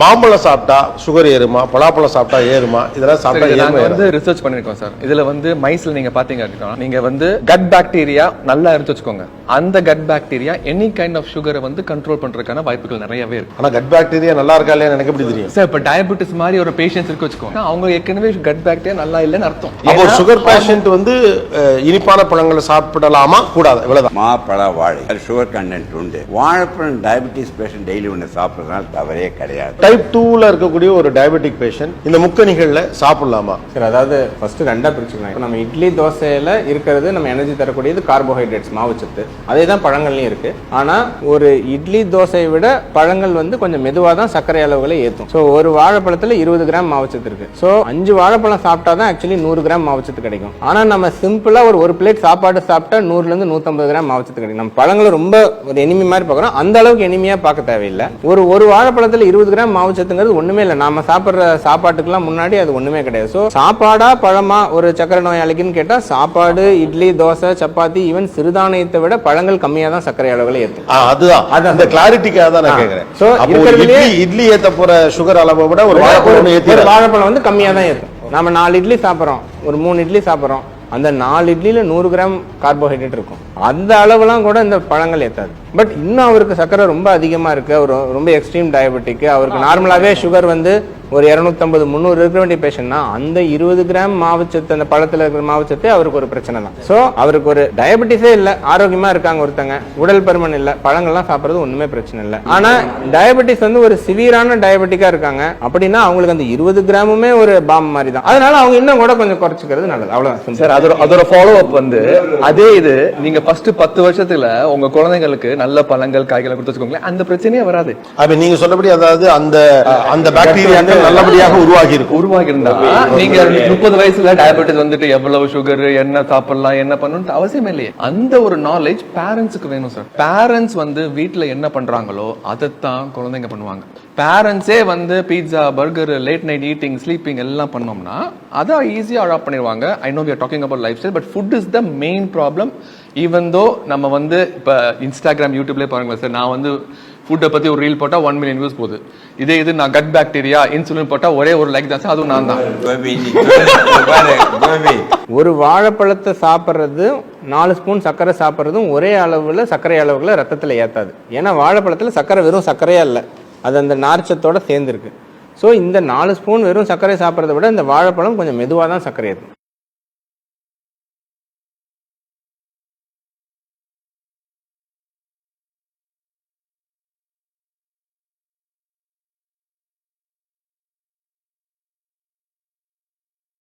மாம்பழம் சாப்பிட்டா சுகர் ஏறுமா? பலாப்பழம் சாப்பிட்டா ஏறுமா? இதெல்லாம் சாப்பிட்டா ஏறுமா? வந்து ரிசர்ச் பண்ணிருக்கோம் சார் இதுல வந்து மைஸ்ல நீங்க பாத்தீங்க அப்படின்னா நீங்க வந்து கட் பாக்டீரியா நல்லா எடுத்து வச்சுக்கோங்க. அந்த gut bacteria any kind of சுகரை வந்து கண்ட்ரோல் பண்றதுக்கான வாய்ப்புகள் நிறையவே இருக்கு. ஆனா கட் பாக்டீரியா நல்லா இருக்கா இல்லையா எனக்கு எப்படி தெரியும்? சார் இப்ப டயபெட்டிஸ் மாதிரி ஒரு பேஷன்ஸ் இருக்கு வச்சுக்கோங்க. அவங்க ஏற்கனவே கட் பாக்டீரியா நல்லா இல்லைன்னு அர்த்தம். அப்போ சுகர் பேஷண்ட் வந்து இனிப்பான பழங்களை சாப்பிடலாமா? கூடாது. இவ்வளவுதான். மா பழ வாழை சுகர் கண்டென்ட் உண்டு. வாழைப்பழம் டயபெட்டிஸ் பேஷண்ட் டெய்லி ஒன்று சாப்பிட்றதுனால தவறே கிடையாது. டைப் டூவில் இருக்கக்கூடிய ஒரு டயபெட்டிக் பேஷண்ட் இந்த முக்கணிகளில் சாப்பிடலாமா? சார் அதாவது ஃபஸ்ட்டு ரெண்டாக பிரிச்சுக்கலாம். இப்போ நம்ம இட்லி தோசையில் இருக்கிறது நம்ம எனர்ஜி தரக்கூடியது கார்போஹைட்ரேட்ஸ் மாவுச்சத்து அதே தான் பழங்கள்லையும் இருக்குது ஆனால் ஒரு இட்லி தோசையை விட பழங்கள் வந்து கொஞ்சம் மெதுவாக தான் சர்க்கரை அளவுகளை ஏற்றும் ஸோ ஒரு வாழைப்பழத்தில் இருபது கிராம் மாவுச்சத்து இருக்குது ஸோ அஞ்சு வாழைப்பழம் சாப்பிட்டா தான் ஆக்சுவலி நூறு கிராம் மாவுச்சத்து கிடைக்கும். ஆனால் நம்ம சிம்பிளாக ஒரு ஒரு பிளேட் சாப்பாடு சாப்பிட்டா நூறுலேருந்து நூற்றம்பது கிராம் மாவுச்சத்து கிடைக்கும். நம்ம பழங்களை ரொம்ப ஒரு எனிமி மாதிரி பார்க்குறோம். அந்த அளவுக்கு எனிமையாக பார்க்க தேவையில்லை. ஒரு ஒரு வாழைப்பழத்தில் இருபது கிராம் மாவுச்சத்துங்கிறது ஒண்ணுமே இல்லை. நாம சாப்பிட்ற சாப்பாட்டுக்கெல்லாம் முன்னாடி அது ஒண்ணுமே கிடையாது. ஸோ சாப்பாடா பழமா ஒரு சக்கரை நோயாளிக்குன்னு கேட்டா சாப்பாடு இட்லி தோசை சப்பாத்தி ஈவன் சிறுதானியத்தை விட பழங்கள் கம்மியா தான் சர்க்கரை அளவுகளை ஏற்றும் அதுதான். அதான். அந்த கிளாரிட்டிக்காக தான் நான் இருக்கிறதுலயே- இட்லி ஏத்த போற சுகர் அளவை விட ஒரு வாழைப்பழம் வாழைப்பழம் வந்து கம்மியா தான் ஏற்றும் நாம நாலு இட்லி சாப்பிட்றோம். ஒரு மூணு இட்லி சாப்பிட்றோம். அந்த நாலு இட்லியில நூறு கிராம் கார்போஹைட்ரேட் இருக்கும். அந்த அளவுலாம் கூட இந்த பழங்கள் ஏத்தாது. பட் இன்னும் அவருக்கு சர்க்கரை ரொம்ப அதிகமா இருக்கு. அவர் ரொம்ப எக்ஸ்ட்ரீம் டயபெட்டிக் அவருக்கு நார்மலாவே சுகர் வந்து ஒரு இரநூத்தம்பது முந்நூறு இருக்க வேண்டிய பேஷண்ட்னா அந்த இருபது கிராம் மாவுச்சத்து அந்த பழத்துல இருக்கிற மாவுச்சத்தே அவருக்கு ஒரு பிரச்சனை தான். ஸோ அவருக்கு ஒரு டயபெட்டிஸே இல்லை ஆரோக்கியமா இருக்காங்க ஒருத்தங்க. உடல் பருமன் இல்லை பழங்கள்லாம் சாப்பிட்றது ஒண்ணுமே பிரச்சனை இல்லை. ஆனா டயபெட்டிஸ் வந்து ஒரு சிவியரான டயபெட்டிக்கா இருக்காங்க. அப்படின்னா அவங்களுக்கு அந்த இருபது கிராமுமே ஒரு பாம் மாதிரி தான். அதனால அவங்க இன்னும் கூட கொஞ்சம் குறைச்சிக்கிறது நல்லது. அவ்வளவுதான். சார் அதோட அதோட ஃபாலோ அப் வந்து அதே இது நீங்க ஃபர்ஸ்ட் பத்து வருஷத்துல உங்க குழந்தைங்களுக்கு நல்ல பழங்கள் காய்களை கொடுத்து வச்சுக்கோங்களேன் அந்த பிரச்சனையே வராது. அப்ப நீங்க சொன்னபடி அதாவது அந்த அந்த பாக்டீரியாக்கள் நல்லபடியாக உருவாகி இருக்கும் உருவாகி இருந்தா நீங்க முப்பது வயசுல டயபெட்டிஸ் வந்துட்டு எவ்வளவு சுகர் என்ன சாப்பிடலாம் என்ன பண்ணணும்னு அவசியம் இல்லையே. அந்த ஒரு நாலேஜ் பேரண்ட்ஸுக்கு வேணும் சார் பேரண்ட்ஸ் வந்து வீட்ல என்ன பண்றாங்களோ அதைத்தான் குழந்தைங்க பண்ணுவாங்க. பேரண்ட்ஸே வந்து pizza burger late night eating sleeping எல்லாம் பண்ணோம்னா அதை ஈஸியாக அடாப்ட் பண்ணிடுவாங்க. I know we are talking about lifestyle but food is the main problem even though நம்ம வந்து இப்போ இன்ஸ்டாகிராம் யூடியூப்லேயே பாருங்களேன் சார் நான் வந்து ஃபுட்டை பற்றி ஒரு ரீல் போட்டால் ஒன் மில்லியன் வியூஸ் போகுது. இதே இது நான் கட் பாக்டீரியா இன்சுலின் போட்டால் ஒரே ஒரு லைக் தான் சார். அதுவும் நான் தான். ஒரு வாழைப்பழத்தை சாப்பிட்றது நாலு ஸ்பூன் சர்க்கரை சாப்பிட்றதும் ஒரே அளவுல சர்க்கரை அளவுகளை ரத்தத்துல ஏத்தாது. ஏன்னா வாழைப்பழத்துல சர்க்கரை வெறும் சர்க்கரையாக இல்லை. அது அந்த நார்ச்சத்தோட சேர்ந்துருக்கு. ஸோ இந்த நாலு ஸ்பூன் வெறும் சர்க்கரை சாப்பிட்றத விட இந்த வாழைப்பழம் கொஞ்சம் மெதுவாக தான் சர்க்கரை ஏற்றும்